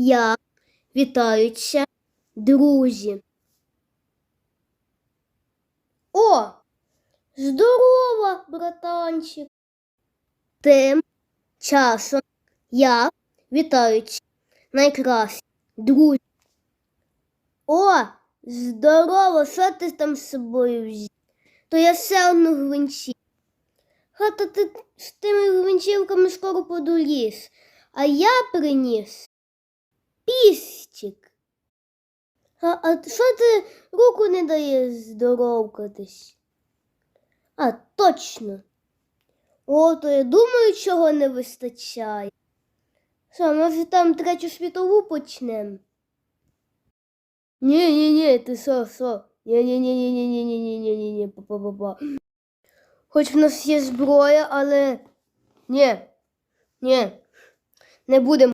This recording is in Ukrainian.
Я вітаються, друзі. О! Здорово, братанчик. Тим часом я вітаються найкращі друзі. О, здорово, що ти там з собою взяв? То я все одну гвинчів. Хата ти з тими гвинчівками скоро подоліз, а я приніс пістик. А, а що ти руку не даєш здоровкатись? А, точно. О, то я думаю, чого не вистачає. Що, може там третю світову почнемо? Ні, ні, ні, ти що, що? Ні, ні, ні, ні, ні, ні, ні, ні, ні, ні, ні, па-па-па-па. Хоч в нас є зброя, але ні, ні, не будемо.